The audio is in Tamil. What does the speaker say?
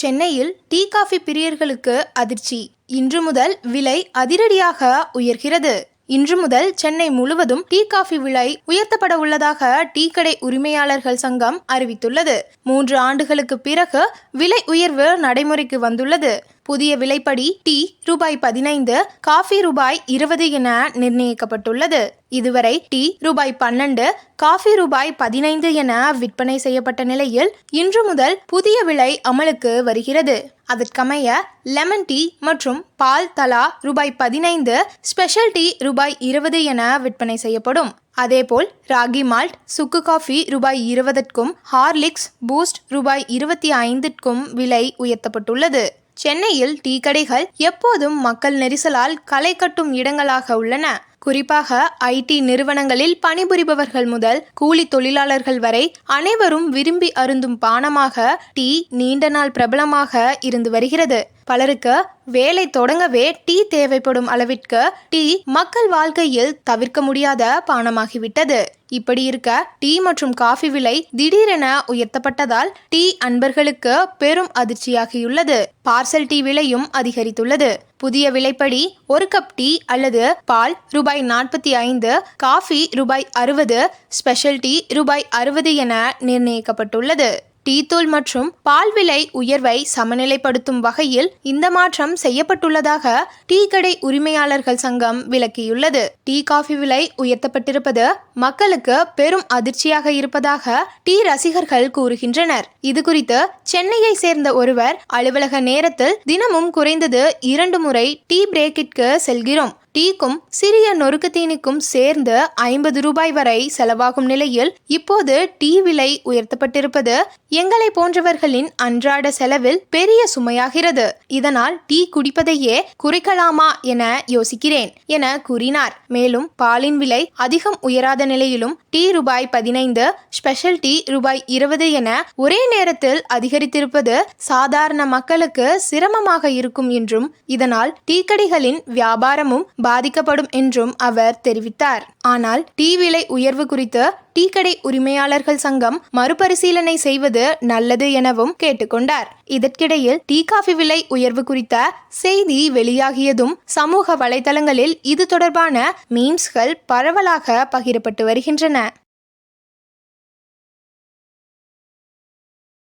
சென்னையில் டீ காஃபி பிரியர்களுக்கு அதிர்ச்சி. இன்று முதல் விலை அதிரடியாக உயர்கிறது. இன்று முதல் சென்னை முழுவதும் டீ காஃபி விலை உயர்த்தப்பட உள்ளதாக டீ கடை உரிமையாளர்கள் சங்கம் அறிவித்துள்ளது. மூன்று ஆண்டுகளுக்கு பிறகு விலை உயர்வு நடைமுறைக்கு வந்துள்ளது. புதிய விலைப்படி டீ ரூபாய் பதினைந்து காஃபி ரூபாய் இருபது என நிர்ணயிக்கப்பட்டுள்ளது. இதுவரை டீ ரூபாய் பன்னெண்டு காஃபி ரூபாய் பதினைந்து என விற்பனை செய்யப்பட்ட நிலையில் இன்று முதல் புதிய விலை அமலுக்கு வருகிறது. அதற்கமைய லெமன் டீ மற்றும் பால் தலா ரூபாய் பதினைந்து ஸ்பெஷல் டீ ரூபாய் இருபது என விற்பனை செய்யப்படும். அதேபோல் ராகி மால்ட் சுக்கு காஃபி ரூபாய் இருபதற்கும் ஹார்லிக்ஸ் பூஸ்ட் ரூபாய் இருபத்தி ஐந்திற்கும் விலை உயர்த்தப்பட்டுள்ளது. சென்னையில் டீ கடைகள் எப்போதும் மக்கள் நெரிசலால் களை கட்டும் இடங்களாக உள்ளன. குறிப்பாக ஐடி நிறுவனங்களில் பணிபுரிபவர்கள் முதல் கூலி தொழிலாளர்கள் வரை அனைவரும் விரும்பி அருந்தும் பானமாக டீ நீண்ட நாள் பிரபலமாக இருந்து வருகிறது. பலருக்கு வேலை தொடங்கவே டீ தேவைப்படும் அளவிற்கு டீ மக்கள் வாழ்க்கையில் தவிர்க்க முடியாத பானமாகிவிட்டது. இப்படி இருக்க டீ மற்றும் காஃபி விலை திடீரென உயர்த்தப்பட்டதால் டீ அன்பர்களுக்கு பெரும் அதிர்ச்சியாகியுள்ளது. பார்சல் டீ விலையும் அதிகரித்துள்ளது. புதிய விலைப்படி ஒரு கப் டீ அல்லது பால் ரூபாய் நாற்பத்தி ஐந்து காஃபி ரூபாய் அறுபது ஸ்பெஷல் டீ ரூபாய் அறுபது என நிர்ணயிக்கப்பட்டுள்ளது. டீத்தூள் மற்றும் பால் விலை உயர்வை சமநிலைப்படுத்தும் வகையில் இந்த மாற்றம் செய்யப்பட்டுள்ளதாக டீ கடை உரிமையாளர்கள் சங்கம் விளக்கியுள்ளது. டீ காஃபி விலை உயர்த்தப்பட்டிருப்பது மக்களுக்கு பெரும் அதிர்ச்சியாக இருப்பதாக டீ ரசிகர்கள் கூறுகின்றனர். இது குறித்து சென்னையை சேர்ந்த ஒருவர் அலுவலக நேரத்தில் தினமும் குறைந்தது இரண்டு முறை டீ பிரேக்கிற்கு செல்கிறோம். டீக்கும் சிறிய நொறுக்கு தீனிக்கும் சேர்ந்து ஐம்பது ரூபாய் வரை செலவாகும் நிலையில் இப்போது டீ விலை உயர்த்தப்பட்டிருப்பது எங்களை போன்றவர்களின் அன்றாட செலவில் பெரிய சுமையாகிறது. இதனால் டீ குடிப்பதையே குறைக்கலாமா என யோசிக்கிறேன் என கூறினார். மேலும் பாலின் விலை அதிகம் உயராத நிலையிலும் டீ ரூபாய் பதினைந்து ஸ்பெஷல் டீ ரூபாய் இருபது என ஒரே நேரத்தில் அதிகரித்திருப்பது சாதாரண மக்களுக்கு சிரமமாக இருக்கும் என்றும் இதனால் டீ கடைகளின் வியாபாரமும் பாதிக்கப்படும் என்றும் அவர் தெரிவித்தார். ஆனால் டீ விலை உயர்வு குறித்து டீ கடை உரிமையாளர்கள் சங்கம் மறுபரிசீலனை செய்வது நல்லது எனவும் கேட்டுக்கொண்டார். இதற்கிடையில் டீ காஃபி விலை உயர்வு குறித்த செய்தி வெளியாகியதும் சமூக வலைதளங்களில் இது தொடர்பான மீம்ஸ்கள் பரவலாக பகிரப்பட்டு வருகின்றன.